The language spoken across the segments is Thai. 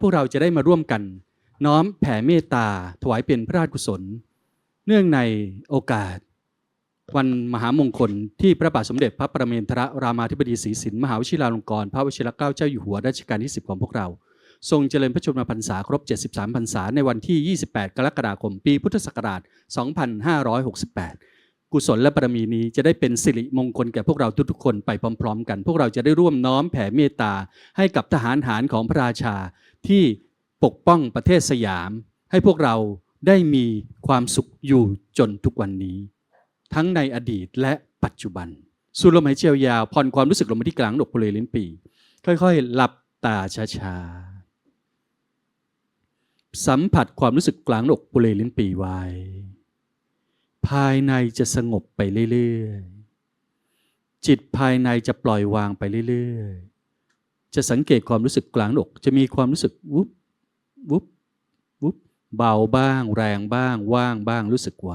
พวกเราจะได้มาร่วมกัน น้อมแผ่เมตตาถวายเป็นพระราชกุศล เนื่องในโอกาส วันมหามงคลที่พระบาทสมเด็จพระประเมนทรรามาธิบดีศรีสินมหาวชิราลงกรณ์พระวชิรเกล้าเจ้าอยู่หัวรัชกาลที่ 10 ของพวกเรา ทรงเจริญพระชนมพรรษาครบ 73 พรรษาในวันที่ 28 กรกฎาคม ปีพุทธศักราช 2568 กุศลและบารมีนี้จะได้เป็นสิริมงคลแก่พวกเราทุกๆคนไปพร้อม ๆ กัน พวกเราจะได้ร่วมน้อมแผ่เมตตาให้กับทหารหารของพระราชาที่ปกป้องประเทศสยาม ให้พวกเราได้มีความสุขอยู่จนทุกวันนี้ ทั้งในอดีตและปัจจุบัน สูดลมหายใจยาวผ่อนความรู้สึกลงมาที่กลางหนกบริเวณลิ้นปี ค่อยๆ หลับตาช้าๆสัมผัสความรู้สึกกลางหนกบริเวณลิ้นปีไว้ ภายในจะสงบไปเรื่อยๆ จิตภายในจะปล่อยวางไปเรื่อยๆ จะสังเกตความรู้สึกกลางหนกจะมีความรู้สึกวุบวุบวุบเบาบ้าง แรงบ้าง ว่างบ้างรู้สึกไหว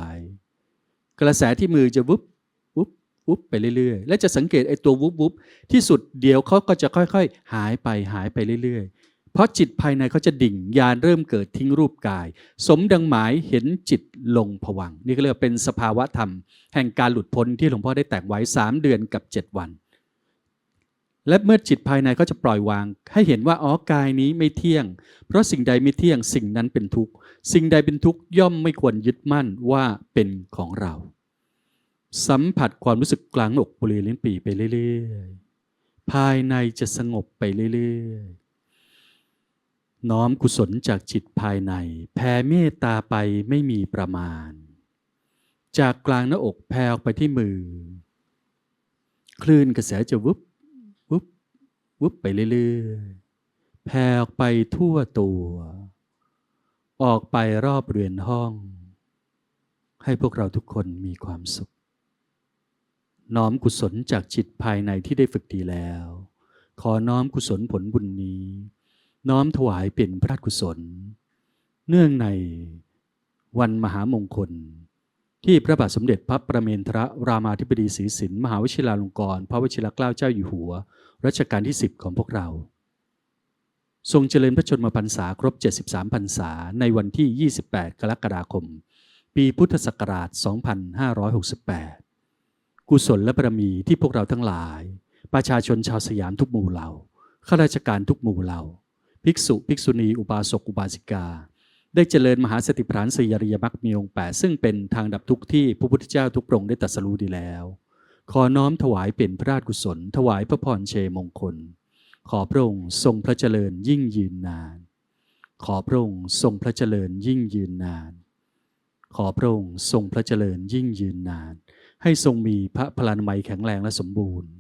กระแสที่มือจะวุบวุบวุบไปเรื่อยๆ และจะสังเกตไอ้ตัววุบวุบที่สุดเดี๋ยวเขาก็จะค่อย ๆ หายไปหายไปเรื่อยๆ เพราะจิตภายในเขาจะดิ่งยานเริ่มเกิดทิ้งรูปกาย สมดังหมายเห็นจิตลงผวัง นี่ก็เรียกว่าเป็นสภาวะธรรม แห่งการหลุดพ้นที่หลวงพ่อได้แต่งไว้ 3 เดือนกับ 7 วัน และเมื่อจิตภายในเขาจะปล่อยวาง ให้เห็นว่าอ๋อกายนี้ไม่เที่ยง เพราะสิ่งใดไม่เที่ยงสิ่งนั้นเป็นทุกข์สิ่งใดเป็นทุกข์ย่อมไม่ควรยึดมั่นว่าเป็นของเรา สัมผัสความรู้สึกกลางอกบริเวณลิ้นปี่ไปเรื่อยๆภายในจะสงบไปเรื่อยๆ น้อมกุศลจากจิตภายใน แผ่เมตตาไปไม่มีประมาณ จากกลางหน้าอกแผ่ออกไปที่มือ คลื่นกระแสจะวุบวุบวุบไปเรื่อยๆแผ่ออกไปทั่วตัว ออกไปรอบเรือนห้อง ให้พวกเราทุกคนมีความสุข น้อมกุศลจากจิตภายในที่ได้ฝึกดีแล้ว ขอน้อมกุศลผลบุญนี้ น้อมถวายเป็นพระราชกุศล เนื่องในวันมหามงคล ที่พระบาทสมเด็จพระประเมนทรรามาธิบดีศรีสินมหาวชิราลงกรณ์พระวชิรเกล้าเจ้าอยู่หัวรัชกาลที่ 10 ของพวกเรา ทรงเจริญพระชนมพรรษาครบ 73พรรษาในวันที่ 28 กรกฎาคม ปีพุทธศักราช 2568 กุศลและบารมีที่พวกเราทั้งหลาย ประชาชนชาวสยามทุกหมู่เหล่าข้าราชการทุกหมู่เหล่า ภิกษุ ภิกษุณี อุบาสก อุบาสิกา ได้เจริญมหาสติปัฏฐานสี่อริยมรรคมีองค์แปดซึ่งเป็นทางดับทุกข์ที่พระพุทธเจ้าทุกพระองค์ได้ตรัสรู้ดีแล้ว ขอน้อมถวายเป็นพระราชกุศล ถวายพระพรเชมงคล ขอพระองค์ทรงพระเจริญยิ่งยืนนาน ขอพระองค์ทรงพระเจริญยิ่งยืนนาน ขอพระองค์ทรงพระเจริญยิ่งยืนนาน ให้ทรงมีพระพลานามัยแข็งแรงและสมบูรณ์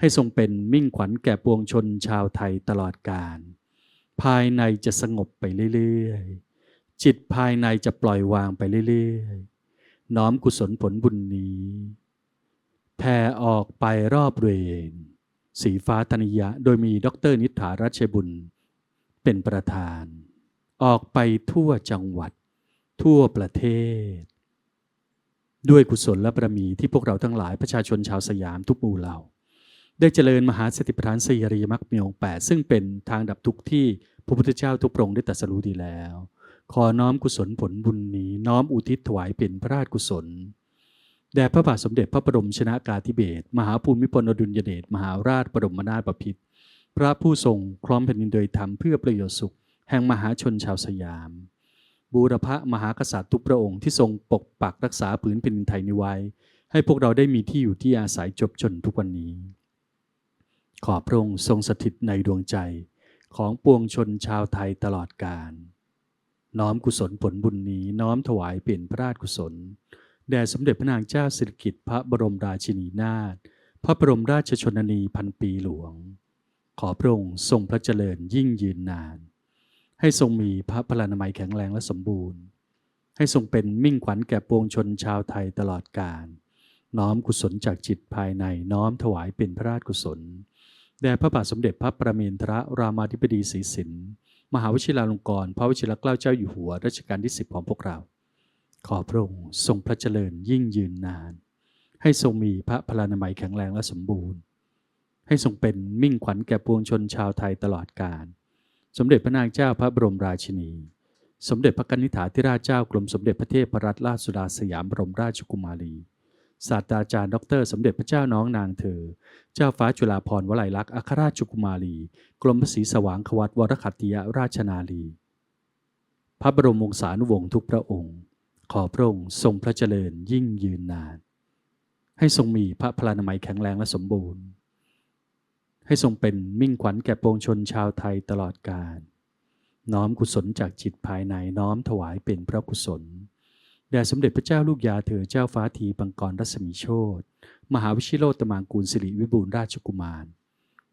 ให้ทรงเป็นมิ่งขวัญแก่ปวงชนชาวไทยตลอดกาล ภายในจะสงบไปเรื่อยๆ จิตภายในจะปล่อยวางไปเรื่อยๆ น้อมกุศลผลบุญนี้ แผ่ออกไปรอบเรนสีฟ้าธนิยะ โดยมีดรนิษฐารัชบุญ เป็นประธาน ออกไปทั่วจังหวัด ทั่วประเทศ ด้วยกุศลและบารมีที่พวกเราทั้งหลายประชาชนชาวสยามทุกหมู่เหล่า ได้เจริญมหาสติปัฏฐานสี่อริยมรรคมีองค์แปดซึ่งเป็นทางดับทุกข์ที่พระพุทธเจ้าทุกพระองค์ได้ตรัสรู้ดีแล้ว ขอน้อมกุศลผลบุญนี้น้อมอุทิศถวายเป็นพระราชกุศลแด่พระบาทสมเด็จพระบรมชนากาธิเบศมหาภูมิพลอดุลยเดชมหาราชบรมนาถบพิตรพระผู้ทรงคล้อมแผ่นดินโดยธรรมเพื่อประโยชน์สุข แห่งมหาชนชาวสยาม บูรพมหากษัตริย์ทุกพระองค์ที่ทรงปกปักรักษาผืนแผ่นดินไทยนี้ไว้ ให้พวกเราได้มีที่อยู่ที่อาศัยจบจนทุกวันนี้ ขอพระองค์ทรงสถิตในดวงใจของปวงชนชาวไทยตลอดกาล น้อมกุศลผลบุญนี้น้อมถวายเป็นพระราชกุศล แด่สมเด็จพระนางเจ้าสิริกิติ์พระบรมราชินีนาถ พระบรมราชชนนีพันปีหลวง ขอพระองค์ทรงพระเจริญยิ่งยืนนาน ให้ทรงมีพระพลานามัยแข็งแรงและสมบูรณ์ ให้ทรงเป็นมิ่งขวัญแก่ปวงชนชาวไทยตลอดกาล น้อมกุศลจากจิตภายในน้อมถวายเป็นพระราชกุศล แด่พระบาทสมเด็จพระประเมนทรรามาธิบดีศรีสินมหาวชิราลงกรณ์พระวชิรเกล้าเจ้าอยู่หัวรัชกาลที่สิบของพวกเรา ขอพระองค์ทรงพระเจริญยิ่งยืนนาน ให้ทรงมีพระพลานามัยแข็งแรงและสมบูรณ์ ให้ทรงเป็นมิ่งขวัญแก่ปวงชนชาวไทยตลอดกาลสมเด็จพระนางเจ้าพระบรมราชินี สมเด็จพระกนิษฐาธิราชเจ้ากรมสมเด็จพระเทพรัตนราชสุดาสยามบรมราชกุมารี ศาสตราจารย์ดอกเตอรสมเด็จพระเจ้าน้องนางเธอ เจ้าฟ้าจุฬาภรณ์วลัยลักษณ์อัครราชกุมารี กรมพระศรีสว่างควัตวรคัตติยราชนาลี พระบรมวงศานุวงศ์ทุกพระองค์ ขอพระองค์ทรงพระเจริญยิ่งยืนนาน ให้ทรงมีพระพลานามัยแข็งแรงและสมบูรณ์ ให้ทรงเป็นมิ่งขวัญแก่ปวงชนชาวไทยตลอดกาลน้อมกุศลจากจิตภายในน้อมถวายเป็นพระกุศล แด่สมเด็จพระเจ้าลูกยาเธอเจ้าฟ้าทีบังกรรัศมีโชตมหาวิชิโรตมางกูลสิริวิบูลราชกุมาร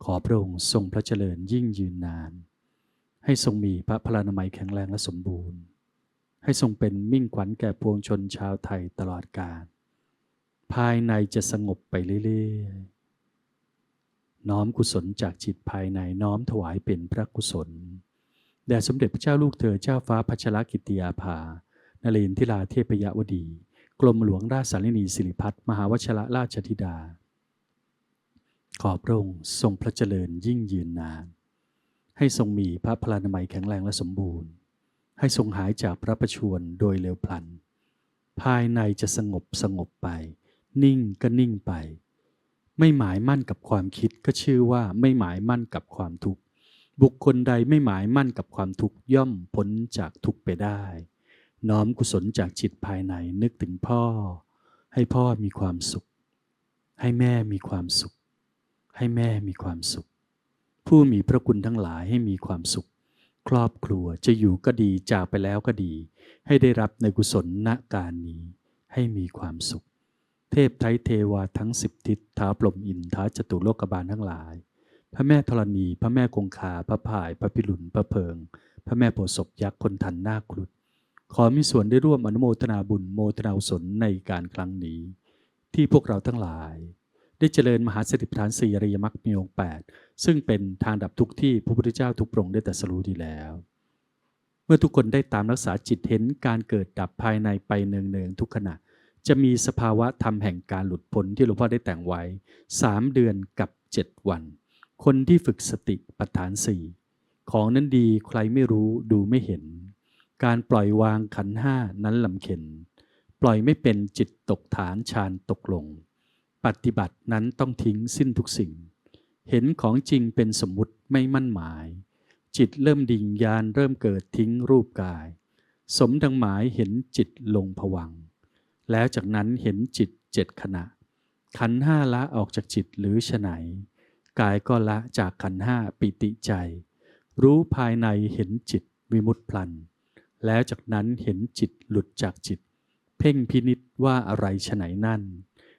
ขอพระองค์ทรงพระเจริญยิ่งยืนนาน ให้ทรงมีพระพลานามัยแข็งแรงและสมบูรณ์ ให้ทรงเป็นมิ่งขวัญแก่ปวงชนชาวไทยตลอดกาลภายในจะสงบไปเรื่อยๆ น้อมกุศลจากจิตภายในน้อมถวายเป็นพระกุศล แด่สมเด็จพระเจ้าลูกเธอเจ้าฟ้าพัชรกิติยาภา นเรนทิลาเทพยวดี กรมหลวงราชสารินีสิริพัฒน์มหาวชระราชธิดา ขอพระองค์ทรงพระเจริญยิ่งยืนนาน ให้ทรงมีพระพลานามัยแข็งแรงและสมบูรณ์ ให้ทรงหายจากพระประชวรโดยเร็วพลัน ภายในจะสงบสงบไป นิ่งก็นิ่งไป ไม่หมายมั่นกับความคิดก็ชื่อว่าไม่หมายมั่นกับความทุกข์บุคคลใดไม่หมายมั่นกับความทุกข์ย่อมพ้นจากทุกข์ไปได้ น้อมกุศลจากจิตภายในนึกถึงพ่อ ให้พ่อมีความสุข ให้แม่มีความสุข ให้แม่มีความสุข ผู้มีพระคุณทั้งหลายให้มีความสุข ครอบครัวจะอยู่ก็ดีจากไปแล้วก็ดี ให้ได้รับในกุศลณการนี้ ให้มีความสุข เทพไทยเทวาทั้งสิบทิศท้าปลมอินท้าจตุโลกบาลทั้งหลาย พระแม่ธรณี พระแม่คงคา พระพาย พระพิรุณพระเพิง พระแม่โพศพยักษ์คนทันหน้าครุฑ ขอมีส่วนได้ร่วมอนุโมทนาบุญโมทนากุศลในการครั้งนี้ ที่พวกเราทั้งหลาย ได้เจริญมหาสติปัฏฐานสี่อริยมรรคมีองค์แปดซึ่งเป็นทางดับทุกข์ที่พระพุทธเจ้าทุกพระองค์ได้ตรัสรู้ดีแล้ว เมื่อทุกคนได้ตามรักษาจิตเห็นการเกิดดับภายในไปเนืองๆทุกขณะ จะมีสภาวะธรรมแห่งการหลุดพ้นที่หลวงพ่อได้แต่งไว้ 3 เดือนกับ 7 วัน คนที่ฝึกสติปัฏฐานสี่ของนั้นดีใครไม่รู้ดูไม่เห็น การปล่อยวางขันห้านั้นลำเข็น ปล่อยไม่เป็นจิตตกฐานฌานตกลง ปฏิบัตินั้นต้องทิ้งสิ้นทุกสิ่ง เห็นของจริงเป็นสมมุติไม่มั่นหมาย จิตเริ่มดิ่งยานเริ่มเกิดทิ้งรูปกาย สมดังหมายเห็นจิตลงผวัง แล้วจากนั้นเห็นจิตเจ็ดขณะ ขันห้าละออกจากจิตหรือฉไหน กายก็ละจากขันห้าปิติใจ รู้ภายในเห็นจิตวิมุตติพลัน แล้วจากนั้นเห็นจิตหลุดจากจิต เพ่งพินิษว่าอะไรฉไหนนั่น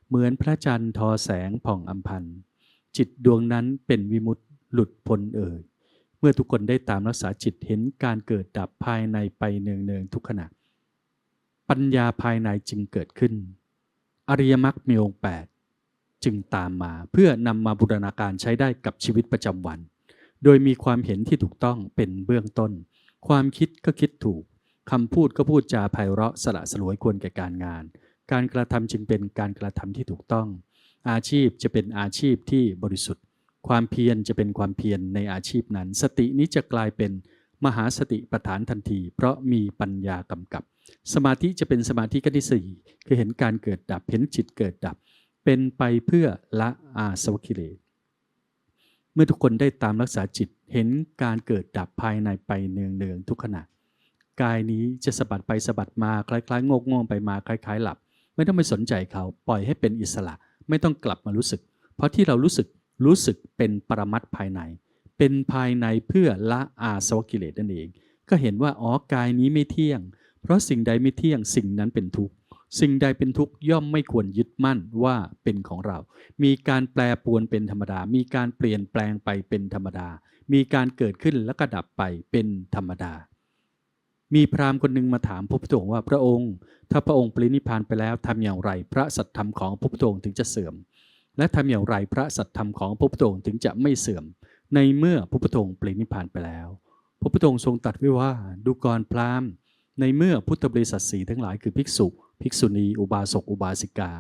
เหมือนพระจันทร์ทอแสงผ่องอัมพันธ์จิตดวงนั้นเป็นวิมุตติหลุดพ้นเอ่ยเมื่อทุกคนได้ตามรักษาจิตเห็นการเกิดดับภายในไปเนืองๆทุกขณะ ปัญญาภายในจึงเกิดขึ้น อริยมรรคมีองค์แปดจึงตามมาเพื่อนำมาบูรณาการใช้ได้กับชีวิตประจำวัน โดยมีความเห็นที่ถูกต้องเป็นเบื้องต้น ความคิดก็คิดถูก คำพูดก็พูดจาไพเราะสละสลวยควรแก่การงาน การกระทำจึงเป็นการกระทำที่ถูกต้อง อาชีพจะเป็นอาชีพที่บริสุทธิ์ ความเพียรจะเป็นความเพียรในอาชีพนั้น สตินี้จะกลายเป็นมหาสติปัฏฐานทันที เพราะมีปัญญากำกับ สมาธิจะเป็นสมาธิขั้นที่สี่คือเห็นการเกิดดับเห็นจิตเกิดดับ เป็นไปเพื่อละอาสวะกิเลสเมื่อทุกคนได้ตามรักษาจิตเห็นการเกิดดับภายในไปเนืองๆทุกขณะ กายนี้จะสะบัดไปสะบัดมาคล้ายๆงกง่วงไปมาคล้าย ๆ หลับ ไม่ต้องไปสนใจเขาปล่อยให้เป็นอิสระ ไม่ต้องกลับมารู้สึก เพราะที่เรารู้สึกรู้สึกเป็นปรมัตภายใน เป็นภายในเพื่อละอาสวกิเลสนั่นเอง ก็เห็นว่าอ๋อกายนี้ไม่เที่ยง เพราะสิ่งใดไม่เที่ยงสิ่งนั้นเป็นทุกข์สิ่งใดเป็นทุกข์ย่อมไม่ควรยึดมั่นว่าเป็นของเรา มีการแปรปวนเป็นธรรมดา มีการเปลี่ยนแปลงไปเป็นธรรมดา มีการเกิดขึ้นแล้วก็ดับไปเป็นธรรมดา มีพราหมณ์คนหนึ่งมาถามพระพุทธองค์ว่าพระองค์ ถ้าพระองค์ปรินิพพานไปแล้วทำอย่างไร พระสัตธรรมของพระพุทธองค์ถึงจะเสื่อม และทำอย่างไรพระสัตธรรมของพระพุทธองค์ถึงจะไม่เสื่อม ในเมื่อพระพุทธองค์ปรินิพพานไปแล้ว พระพุทธองค์ทรงตรัสไว้ว่าดูกรพราหมณ์ ในเมื่อพุทธบริษัทสีทั้งหลายคือภิกษุ ภิกษุณี อุบาสกอุบาสิกา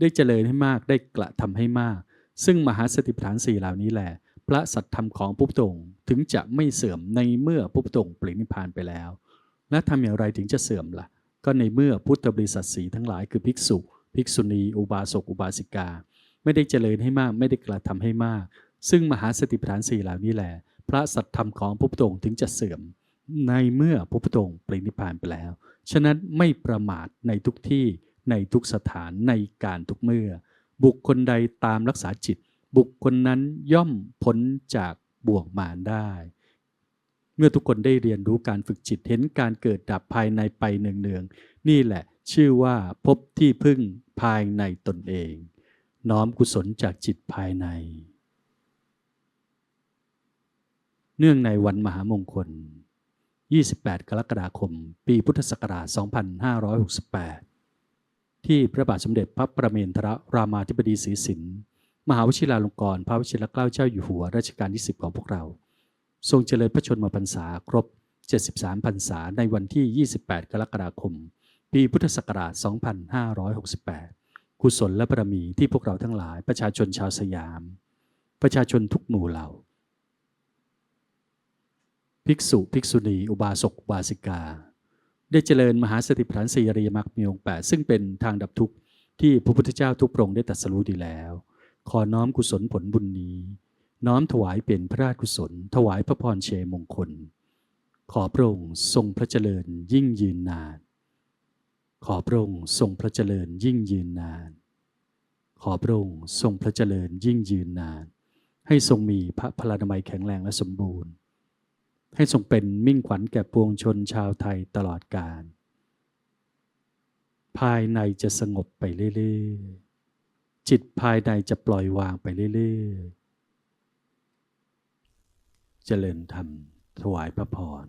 ได้เจริญให้มากได้กระทำให้มาก ซึ่งมหาสติปัฏฐานสี่เหล่านี้แหละพระสัตธรรมของพระพุทธองค์ถึงจะไม่เสื่อมในเมื่อพระพุทธองค์ปรินิพพานไปแล้ว และทำอย่างไรถึงจะเสื่อมล่ะ ก็ในเมื่อพุทธบริษัทสีทั้งหลายคือภิกษุ ภิกษุณี อุบาสก อุบาสิกา ไม่ได้เจริญให้มาก ไม่ได้กระทำให้มาก ซึ่งมหาสติปัฏฐานสี่เหล่านี้แหละ พระสัตธรรมของพระพุทธองค์ถึงจะเสื่อม ในเมื่อพระพุทธองค์ปรินิพพานไปแล้ว ฉะนั้นไม่ประมาทในทุกที่ ในทุกสถาน ในการทุกเมื่อ บุคคลใดตามรักษาจิต บุคคลนั้นย่อมพ้นจากบ่วงมารได้ เมื่อทุกคนได้เรียนรู้การฝึกจิตเห็นการเกิดดับภายในไปเนืองๆนี่แหละชื่อว่าพบที่พึ่งภายในตนเอง น้อมกุศลจากจิตภายใน เนื่องในวันมหามงคล 28 กรกฎาคม ปีพุทธศักราช 2568 ที่พระบาทสมเด็จพระประเมนทรรามาธิบดีศรีสินมหาวชิราลงกรณ์พระวชิรเกล้าเจ้าอยู่หัวรัชกาลที่ 10 ของพวกเรา ทรงเจริญพระชนมพรรษาครบ 73 พรรษาในวันที่ 28 กรกฎาคม ปีพุทธศักราช 2568 กุศลและบารมีที่พวกเราทั้งหลายประชาชนชาวสยาม ประชาชนทุกหมู่เหล่า ภิกษุ ภิกษุณี อุบาสกอุบาสิกา ได้เจริญมหาสติปัฏฐานสีริยมรรคมีองค์แปดซึ่งเป็นทางดับทุกข์ที่พระพุทธเจ้าทุกพระองค์ได้ตรัสรู้ดีแล้ว ขอน้อมกุศลผลบุญนี้ น้อมถวายเป็นพระราชกุศล ถวายพระพรเชยมงคล ขอพระองค์ทรงพระเจริญยิ่งยืนนาน ขอพระองค์ทรงพระเจริญยิ่งยืนนาน ขอพระองค์ทรงพระเจริญยิ่งยืนนาน ให้ทรงมีพระพลานามัยแข็งแรงและสมบูรณ์ ให้ทรงเป็นมิ่งขวัญแก่ปวงชนชาวไทยตลอดกาลภายในจะสงบไปเรื่อยๆ จิตภายในจะปล่อยวางไปเรื่อยๆ เจริญธรรม ถวายพระพร